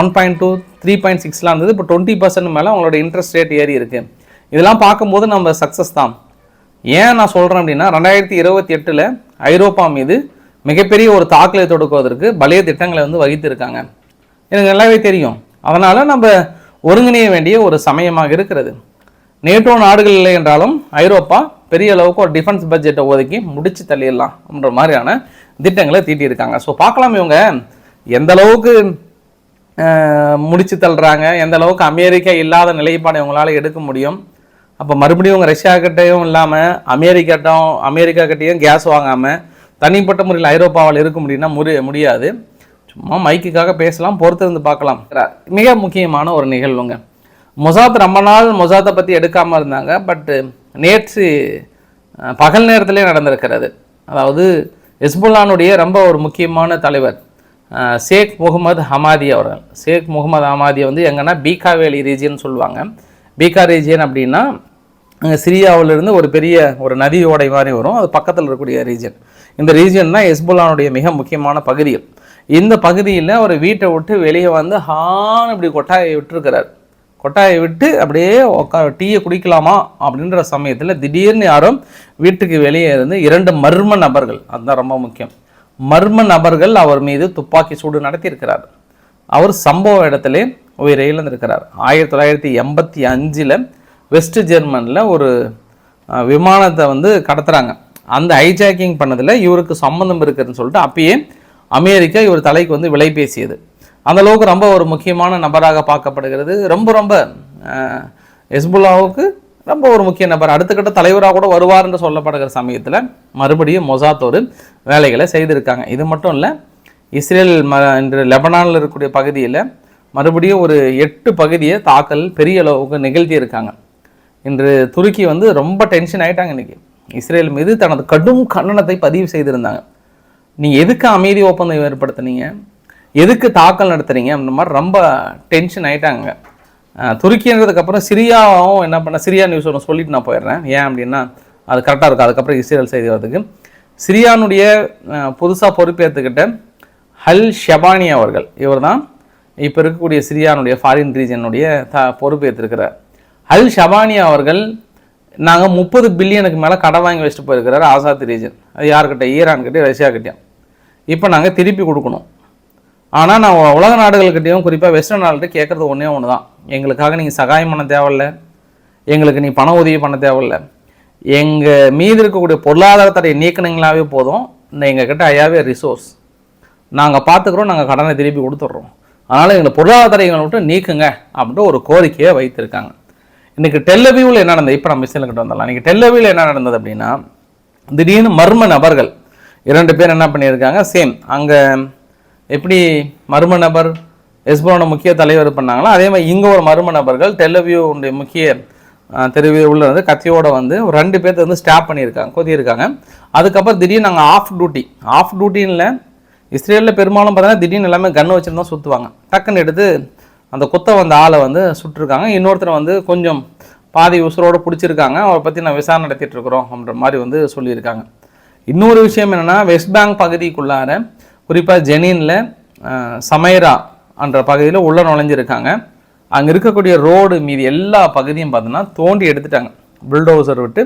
one point two three point சிக்ஸ்லாம் இருந்தது. இப்போ டுவெண்ட்டி பர்சன்ட் மேலே அவங்களோட இன்ட்ரெஸ்ட் ரேட் ஏறி இருக்கு. இதெல்லாம் பார்க்கும்போது நம்ம சக்ஸஸ் தான். ஏன் நான் சொல்கிறேன் அப்படின்னா ரெண்டாயிரத்தி இருபத்தி எட்டில் ஐரோப்பா மீது மிகப்பெரிய ஒரு தாக்கலை தொடுக்குவதற்கு பழைய திட்டங்களை வந்து வகித்திருக்காங்க. எனக்கு நல்லாவே தெரியும். அதனால் நம்ம ஒருங்கிணைய வேண்டிய ஒரு சமயமாக இருக்கிறது. நேட்டோ நாடுகள் இல்லை என்றாலும் ஐரோப்பா பெரிய அளவுக்கு ஒரு டிஃபென்ஸ் பட்ஜெட்டை ஒதுக்கி முடிச்சு தள்ளிடலாம் அப்படின்ற மாதிரியான திட்டங்களை தீட்டியிருக்காங்க. ஸோ பார்க்கலாம் இவங்க. எந்த அளவுக்கு முடிச்சு தள்ளுறாங்க எந்த அளவுக்கு அமெரிக்கா இல்லாத நிலைப்பாடு இவங்களால எடுக்க முடியும். அப்போ மறுபடியும் இவங்க ரஷ்யா கிட்டையும் இல்லாமல் அமெரிக்காட்டும் அமெரிக்கா கிட்டேயும் கேஸ் வாங்காமல் தனிப்பட்ட முறையில் ஐரோப்பாவில் இருக்க முடியும்னா முடி முடியாது. சும்மா மைக்குக்காக பேசலாம் பொறுத்திருந்து பார்க்கலாம். மிக முக்கியமான ஒரு நிகழ்வுங்க. மொசாத் ரொம்ப நாள் மொசாத்தை பற்றி எடுக்காமல் இருந்தாங்க பட்டு நேற்று பகல் நேரத்திலே நடந்திருக்கிறது. அதாவது ஹெஸ்புல்லானுடைய ரொம்ப ஒரு முக்கியமான தலைவர் ஷேக் முகமது ஹமாதி அவர்கள். ஷேக் முகமது ஹமாதி வந்து எங்கன்னா பீகாவேலி ரீஜியன் சொல்லுவாங்க. பீகா ரீஜியன் அப்படின்னா அங்கே சிரியாவிலிருந்து ஒரு பெரிய ஒரு நதியோடை மாதிரி வரும். அது பக்கத்தில் இருக்கக்கூடிய ரீஜியன் இந்த ரீஜியன் தான் ஹெஸ்புல்லானுடைய மிக முக்கியமான பகுதிகள். இந்த பகுதியில் அவர் வீட்டை விட்டு வெளியே வந்து ஹான் இப்படி கொட்டாயை விட்டுருக்கிறார். கொட்டாயை விட்டு அப்படியே உக்கா டீயை குடிக்கலாமா? அப்படின்ற சமயத்தில் திடீர்னு யாரும் வீட்டுக்கு வெளியே இருந்து இரண்டு மர்ம நபர்கள் அதுதான் ரொம்ப முக்கியம். மர்ம நபர்கள் அவர் மீது துப்பாக்கி சூடு நடத்தியிருக்கிறார். அவர் சம்பவ இடத்திலே உயிரை இழந்திருக்கிறார். ஆயிரத்தி தொள்ளாயிரத்தி எண்பத்தி அஞ்சில் வெஸ்ட் ஜெர்மனில் ஒரு விமானத்தை வந்து கடத்துகிறாங்க அந்த ஹைஜாக்கிங் பண்ணதில் இவருக்கு சம்மந்தம் இருக்குதுன்னு சொல்லிட்டு அப்பயே அமெரிக்கா இவர் தலைக்கு வந்து விலை பேசியது. அந்த அளவுக்கு ரொம்ப ஒரு முக்கியமான நபராக பார்க்கப்படுகிறது. ரொம்ப ரொம்ப ஹெஸ்புல்லாவுக்கு ரொம்ப ஒரு முக்கிய நபர். அடுத்த கட்ட தலைவராக கூட வருவார் என்று சொல்லப்படுகிற சமயத்தில் மறுபடியும் மொசாத் ஒரு வேலைகளை செய்திருக்காங்க. இது மட்டும் இல்லை இஸ்ரேல் ம இன்று லெபனானில் இருக்கக்கூடிய பகுதியில் மறுபடியும் ஒரு எட்டு பகுதியை தாக்கல் பெரிய அளவுக்கு நிகழ்த்தியிருக்காங்க. இன்று துருக்கி வந்து ரொம்ப டென்ஷன் ஆகிட்டாங்க இன்றைக்கி இஸ்ரேல் மீது தனது கடும் கண்டனத்தை பதிவு செய்திருந்தாங்க. நீங்கள் எதுக்கு அமைதி ஒப்பந்தம் ஏற்படுத்துனீங்க? எதுக்கு தாக்கல் நடத்துறீங்க? அந்த மாதிரி ரொம்ப டென்ஷன் ஆயிட்டாங்க. அஹ் துருக்கின்றதுக்கு அப்புறம் சிரியாவும் என்ன பண்ண சிரியா நியூஸ் ஒன்று சொல்லிட்டு நான் போயிடுறேன். ஏன் அப்படின்னா அது கரெக்டாக இருக்கும். அதுக்கப்புறம் இஸ்ரேல் செய்தி வரதுக்கு சிரியானுடைய புதுசாக பொறுப்பேற்றுக்கிட்ட ஹல் ஷபானி அவர்கள் இவர் தான் இப்போ இருக்கக்கூடிய சிரியானுடைய ஃபாரின் ரீஜனுடைய த பொறுப்பேற்றிருக்கிறார் ஹல் ஷபானி அவர்கள் நாங்கள் முப்பது பில்லியனுக்கு மேலே கடன் வாங்கி வச்சுட்டு போயிருக்கிறார் ஆசாத் ரீஜன் அது யார்கிட்ட? ஈரான்கிட்டயும் ரஷ்யாக்கிட்டையும் இப்போ நாங்கள் திருப்பி கொடுக்கணும். ஆனால் நான் உலக நாடுகள்கிட்டையும் குறிப்பாக வெஸ்டர்ன் நாடுகிட்ட கேட்குறது ஒன்றே ஒன்று தான் எங்களுக்காக நீங்கள் சகாயம் பண்ண தேவையில்ல. எங்களுக்கு நீ பண உதவி பண்ண தேவையில்ல. எங்கள் மீது இருக்கக்கூடிய பொருளாதார தடையை நீக்கினீங்களாவே போதும். இந்த எங்ககிட்ட ஐயாவே ரிசோர்ஸ் நாங்கள் பார்த்துக்குறோம் நாங்கள் கடனை திருப்பி கொடுத்துட்றோம். அதனால் எங்களை பொருளாதார தடைகளை மட்டும் நீக்குங்க அப்படின்ட்டு ஒரு கோரிக்கையை வைத்திருக்காங்க. இன்றைக்கி டெல்லவியூவில் என்ன நடந்தது? இப்போ நம்ம கிட்ட வந்துடலாம். இன்னைக்கு டெல்லவியூவில் என்ன நடந்தது அப்படின்னா திடீர்னு மர்ம நபர்கள் இரண்டு பேர் என்ன பண்ணியிருக்காங்க? சேம் அங்கே எப்படி மர்ம நபர் எஸ்போனோட முக்கிய தலைவர் பண்ணாங்களோ அதே மாதிரி இங்கே ஒரு மர்ம நபர்கள் டெல்லவியூடைய முக்கிய தெருவி உள்ள வந்து கத்தியோட வந்து ஒரு ரெண்டு பேர்த்த வந்து ஸ்டாப் பண்ணியிருக்காங்க கொதியிருக்காங்க அதுக்கப்புறம் திடீர்னு நாங்கள் ஆஃப் டியூட்டி ஆஃப் டியூட்டின்ல இஸ்ரேலில் பெரும்பாலும் பார்த்தீங்கன்னா திடீர்னு எல்லாமே கன் வச்சுருந்தா சுற்றுவாங்க டக்குன்னு எடுத்து அந்த குத்த வந்த ஆளை வந்து சுட்டிருக்காங்க. இன்னொருத்தர் வந்து கொஞ்சம் பாதி உசுரோடு பிடிச்சிருக்காங்க. அவரை பற்றி நான் விசாரணை நடத்திட்டு இருக்கிறோம் அப்படின்ற மாதிரி வந்து சொல்லியிருக்காங்க. இன்னொரு விஷயம் என்னென்னா வெஸ்ட் பேங்க் பகுதிக்குள்ளார குறிப்பாக ஜெனீனில் சமைரா என்ற பகுதியில் உள்ள நுழைஞ்சிருக்காங்க. அங்கே இருக்கக்கூடிய ரோடு மீதி எல்லா பகுதியும் பார்த்தோன்னா தோண்டி எடுத்துட்டாங்க. புல்டோசர் விட்டு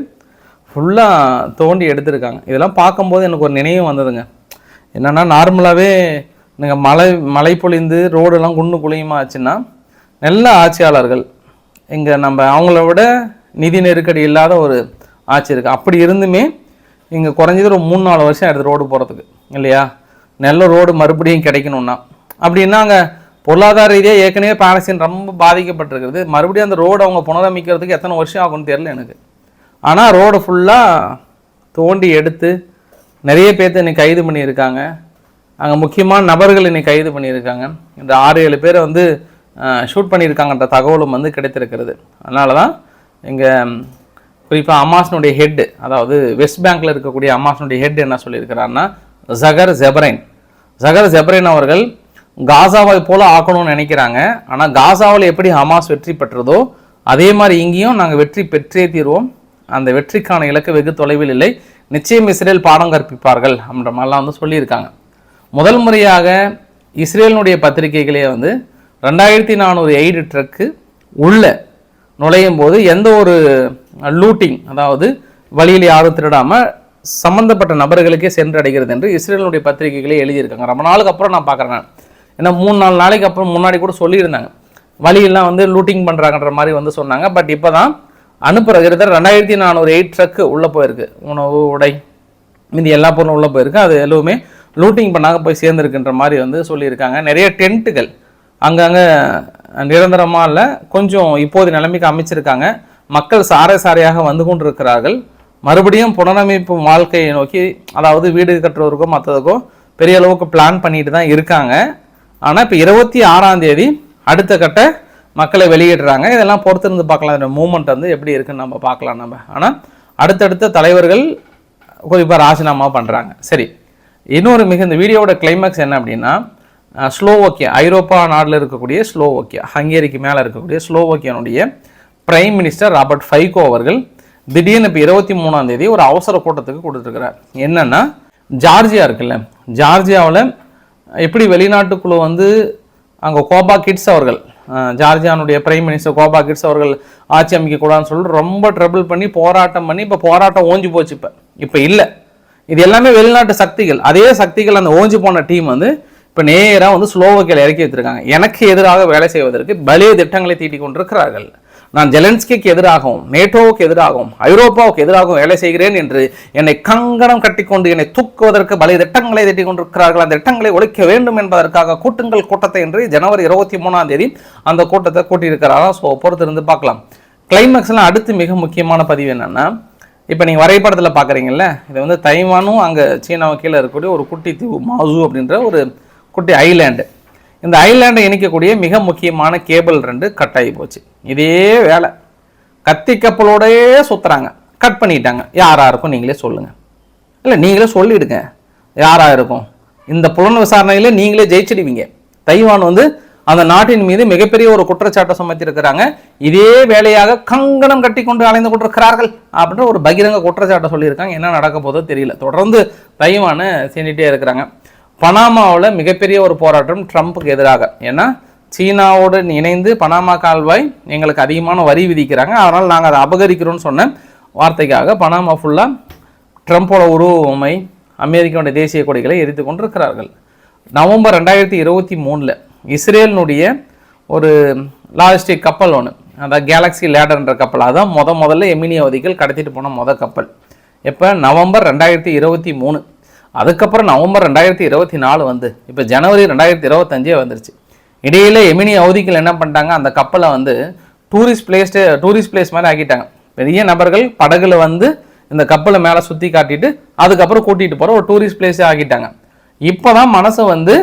ஃபுல்லாக தோண்டி எடுத்திருக்காங்க. இதெல்லாம் பார்க்கும்போது எனக்கு ஒரு நினைவு வந்ததுங்க. என்னென்னா நார்மலாகவே நீங்கள் மழை மழை பொழிந்து ரோடெல்லாம் குண்டு குழியுமா ஆச்சுன்னா நல்ல ஆட்சியாளர்கள் இங்கே நம்ம அவங்கள விட நிதி நெருக்கடி இல்லாத ஒரு ஆட்சி இருக்குது அப்படி இருந்துமே இங்கே குறைஞ்சது ஒரு மூணு நாலு வருஷம் எடுத்து ரோடு போகிறதுக்கு இல்லையா? நல்ல ரோடு மறுபடியும் கிடைக்கணும்னா. அப்படின்னா அங்கே பொருளாதார ரீதியாக ஏற்கனவே பாலஸ்தீன் ரொம்ப பாதிக்கப்பட்டிருக்கிறது. மறுபடியும் அந்த ரோடு அவங்க புனரமைக்கிறதுக்கு எத்தனை வருஷம் ஆகும்னு தெரில எனக்கு. ஆனால் ரோடு ஃபுல்லாக தோண்டி எடுத்து நிறைய பேர்த்த இன்னைக்கு கைது பண்ணியிருக்காங்க. அங்கே முக்கியமான நபர்கள் இன்னைக்கு கைது பண்ணியிருக்காங்க. இந்த ஆறு ஏழு பேரை வந்து ஷூட் பண்ணியிருக்காங்கன்ற தகவலும் வந்து கிடைத்திருக்கிறது. அதனால தான் இங்கே குறிப்பாக அமாஸ்னுடைய ஹெட் அதாவது வெஸ்ட் பேங்கில் இருக்கக்கூடிய அமாஸ்னுடைய ஹெட் என்ன சொல்லியிருக்கிறாருன்னா ஜகர் ஜெபரைன் ஜகர் ஜெபரைன் அவர்கள் காசாவை போல் ஆக்கணும்னு நினைக்கிறாங்க. ஆனால் காசாவில் எப்படி ஹமாஸ் வெற்றி பெற்றதோ அதே மாதிரி இங்கேயும் நாங்கள் வெற்றி பெற்றே தீர்வோம். அந்த வெற்றிக்கான இலக்கு வெகு தொலைவில் இல்லை. நிச்சயம் இஸ்ரேல் பாடம் கற்பிப்பார்கள் அப்படின்ற மாதிரிலாம் வந்து சொல்லியிருக்காங்க. முதல் முறையாக இஸ்ரேலினுடைய பத்திரிகைகளே வந்து ரெண்டாயிரத்தி நானூறு எய்டு ட்ரக்கு உள்ள நுழையும் போது எந்த ஒரு லூட்டிங் அதாவது வழியில் யாரும் திருடாமல் சம்பந்தப்பட்ட நபர்களுக்கே சென்றடைகிறது என்று இஸ்ரேலுடைய பத்திரிகைகளே எழுதியிருக்காங்க. ரொம்ப நாளுக்கு அப்புறம் நான் பார்க்குறேன் ஏன்னா மூணு நாலு நாளைக்கு அப்புறம் முன்னாடி கூட சொல்லியிருந்தாங்க. வழியெல்லாம் வந்து லூட்டிங் பண்ணுறாங்கன்ற மாதிரி வந்து சொன்னாங்க. பட் இப்போ தான் அனுப்புகிற கிட்டத்தட்ட ரெண்டாயிரத்தி நானூறு எயிட் ட்ரக்கு உள்ளே போயிருக்கு. உணவு உடை மீதி எல்லா பொருளும் உள்ளே போயிருக்கு. அது எல்லாமே லூட்டிங் பண்ணாங்க போய் சேர்ந்துருக்குன்ற மாதிரி வந்து சொல்லியிருக்காங்க. நிறைய டென்ட்டுகள் அங்கங்கே நிரந்தரமாக இல்லை கொஞ்சம் இப்போது நிலைமைக்கு அமைச்சிருக்காங்க. மக்கள் சாரை சாரையாக வந்து கொண்டிருக்கிறார்கள். மறுபடியும் புனரமைப்பு வாழ்க்கையை நோக்கி அதாவது வீடு கட்டுறவருக்கோ மற்றதுக்கோ பெரிய அளவுக்கு பிளான் பண்ணிட்டு தான் இருக்காங்க. ஆனால் இப்போ இருபத்தி ஆறாம் தேதி அடுத்த கட்ட மக்களை வெளியிடுறாங்க. இதெல்லாம் பொறுத்திருந்து பார்க்கலாம். இந்த மூமெண்ட் வந்து எப்படி இருக்குன்னு நம்ம பார்க்கலாம் நம்ம. ஆனால் அடுத்தடுத்த தலைவர்கள் குறிப்பாக ராஜினாமா பண்ணுறாங்க சரி இன்னொரு மிக இந்த வீடியோவோட கிளைமேக்ஸ் என்ன அப்படின்னா ஸ்லோவோக்கியா ஐரோப்பா நாட்டில் இருக்கக்கூடிய ஸ்லோவோக்கியா ஹங்கேரிக்கு மேலே இருக்கக்கூடிய ஸ்லோவோக்கியானுடைய பிரைம் மினிஸ்டர் ராபர்ட் ஃபைகோ அவர்கள் திடீர்னு இப்போ இருபத்தி மூணாம் தேதி ஒரு அவசர கூட்டத்துக்கு கொடுத்துருக்கிறார் என்னென்னா ஜார்ஜியா இருக்குல்ல ஜார்ஜியாவில் எப்படி வெளிநாட்டுக்குழு வந்து அங்கே கோபா கிட்ஸ் அவர்கள் ஜார்ஜியானுடைய பிரைம் மினிஸ்டர் கோபா கிட்ஸ் அவர்கள் ஆட்சி அமைக்கக்கூடாதுன்னு சொல்லிட்டு ரொம்ப ட்ரபிள் பண்ணி போராட்டம் பண்ணி இப்போ போராட்டம் ஓஞ்சி போச்சு இப்போ. இப்போ இல்லை. இது எல்லாமே வெளிநாட்டு சக்திகள். அதே சக்திகள் அந்த ஓஞ்சி போன டீம் வந்து இப்போ நேராக வந்து ஸ்லோவக்கியில் இறக்கி வச்சிருக்காங்க. எனக்கு எதிராக வேலை செய்வதற்கு பலிய திட்டங்களை தீட்டிக் கொண்டிருக்கிறார்கள். நான் ஜெலன்ஸ்கிக்கு எதிராகவும் நேட்டோவுக்கு எதிராகவும் ஐரோப்பாவுக்கு எதிராகவும் வேலை செய்கிறேன் என்று என்னை கங்கணம் கட்டிக்கொண்டு என்னை தூக்குவதற்கு பல திட்டங்களை திட்டிக் கொண்டிருக்கிறார்கள். அந்த திட்டங்களை ஒழிக்க வேண்டும் என்பதற்காக கூட்டுங்கள் கூட்டத்தை என்று ஜனவரி இருபத்தி மூணாம் தேதி அந்த கூட்டத்தை கூட்டியிருக்கிறாரா? ஸோ பொறுத்திருந்து பார்க்கலாம். கிளைமேக்ஸ்லாம் அடுத்து மிக முக்கியமான பதிவு என்னென்னா இப்போ நீங்கள் வரைபடத்தில் பார்க்குறீங்கல்ல இது வந்து தைவானும் அங்கே சீனாவை கீழே இருக்கக்கூடிய ஒரு குட்டி தீவு மாசு அப்படின்ற ஒரு குட்டி ஐலாண்டு. இந்த ஐலாண்டை இணைக்கக்கூடிய மிக முக்கியமான கேபிள் ரெண்டு கட் ஆகி போச்சு. இதே வேலை. கத்தி கப்பலோடையே சுற்றுறாங்க கட் பண்ணிட்டாங்க. யாராக இருக்கும் நீங்களே சொல்லுங்கள் இல்லை நீங்களே சொல்லிவிடுங்க யாராக இருக்கும்? இந்த புலன் விசாரணையில் நீங்களே ஜெயிச்சிடுவீங்க. தைவான் வந்து அந்த நாட்டின் மீது மிகப்பெரிய ஒரு குற்றச்சாட்டை சுமத்திருக்கிறாங்க. இதே வேலையாக கங்கணம் கட்டி கொண்டு அலைந்து கொண்டிருக்கிறார்கள் அப்படின்ற ஒரு பகிரங்க குற்றச்சாட்டை சொல்லியிருக்காங்க. என்ன நடக்க போதோ தெரியல. தொடர்ந்து தைவானை செஞ்சிட்டே இருக்கிறாங்க. பனாமாவில் மிகப்பெரிய ஒரு போராட்டம் ட்ரம்ப்புக்கு எதிராக. ஏன்னா சீனாவோடு இணைந்து பனாமா கால்வாய் எங்களுக்கு அதிகமான வரி விதிக்கிறாங்க. அதனால் நாங்கள் அதை அபகரிக்கிறோம்னு சொன்ன வார்த்தைக்காக பனாமா ஃபுல்லாக ட்ரம்ப்போட உருவமை அமெரிக்காவுடைய தேசிய கொடிகளை எரித்து கொண்டிருக்கிறார்கள். நவம்பர் ரெண்டாயிரத்தி இருபத்தி மூணில் இஸ்ரேலினுடைய ஒரு லாஜிஸ்டிக் கப்பல் ஒன்று அந்த கேலக்ஸி லேடர்ன்ற கப்பல். அதான் முத முதல்ல எமினி அவதிகள் கடத்திட்டு போன மொதல் கப்பல். எப்போ? நவம்பர் ரெண்டாயிரத்தி இருபத்தி மூணு. அதுக்கப்புறம் நவம்பர் ரெண்டாயிரத்தி இருபத்தி நாலு வந்து இப்போ ஜனவரி ரெண்டாயிரத்தி இருபத்தஞ்சே வந்துருச்சு. இடையில எமினி அவதிகள் என்ன பண்ணிட்டாங்க? அந்த கப்பலை வந்து டூரிஸ்ட் பிளேஸ்ட்டு டூரிஸ்ட் பிளேஸ் மாதிரி ஆக்கிட்டாங்க. பெரிய நபர்கள் படகுல வந்து இந்த கப்பலை மேலே சுற்றி காட்டிட்டு அதுக்கப்புறம் கூட்டிகிட்டு போகிற ஒரு டூரிஸ்ட் பிளேஸே ஆக்கிட்டாங்க. இப்போ தான் மனசை வந்து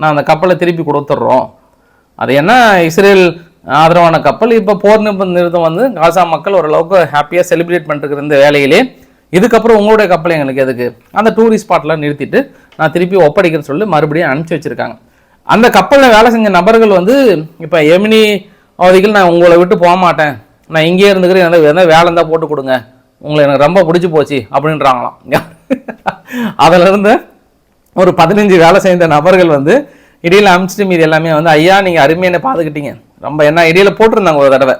நான் அந்த கப்பலை திருப்பி கொடுத்துட்றோம். அது என்ன? இஸ்ரேல் ஆதரவான கப்பல். இப்போ போர் நிறுத்தம் வந்து காசா மக்கள் ஓரளவுக்கு ஹாப்பியாக செலிப்ரேட் பண்ணிட்டு இந்த வேலையிலே இதுக்கப்புறம் உங்களுடைய கப்பல் எங்களுக்கு எதுக்கு? அந்த டூரிஸ்ட் ஸ்பாட்லாம் நிறுத்திட்டு நான் திருப்பி ஒப்படைக்கிறேன்னு சொல்லி மறுபடியும் அனுப்பிச்சி வச்சுருக்காங்க. அந்த கப்பலில் வேலை செஞ்ச நபர்கள் வந்து இப்போ எமினி அவதிகள் நான் உங்களை விட்டு போக மாட்டேன். நான் இங்கேயே இருந்துக்கிறேன். எனக்கு எதாவது வேலை இருந்தால் போட்டு கொடுங்க. உங்களை எனக்கு ரொம்ப பிடிச்சி போச்சு அப்படின்றாங்களாம். அதிலிருந்து ஒரு பதினஞ்சு வேலை செய்த நபர்கள் வந்து இடையில அமிச்சிட்டு மீது எல்லாமே வந்து ஐயா நீங்கள் அருமையான பார்த்துக்கிட்டீங்க ரொம்ப என்ன இடையில போட்டிருந்தாங்க ஒரு தடவை.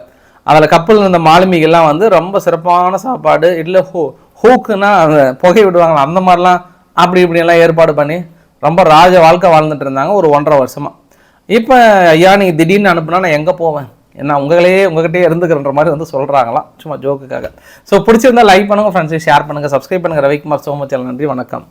அதில் கப்பல் இருந்த மாலுமிகள்லாம் வந்து ரொம்ப சிறப்பான சாப்பாடு. இல்லை ஹோ ஹூக்குன்னா அந்த புகை விடுவாங்களா? அந்த மாதிரிலாம் அப்படி இப்படியெல்லாம் ஏற்பாடு பண்ணி ரொம்ப ராஜ வாழ்க்கை வாழ்ந்துட்டு இருந்தாங்க ஒரு ஒன்றரை வருஷமாக இப்போ ஐயா நீங்கள் திடீர்னு அனுப்புனா நான் எங்கே போவேன்? என்ன உங்களே உங்ககிட்டயே இருந்துக்கிறன்ற மாதிரி வந்து சொல்கிறாங்களாம் சும்மா ஜோக்குக்காக ஸோ பிடிச்சிருந்தா லைக் பண்ணுங்கள் ஃப்ரெண்ட்ஸை ஷேர் பண்ணுங்கள் சப்ஸ்கிரைப் பண்ணுங்கள் ரவிக்குமார் சோமச்சல் நன்றி வணக்கம்.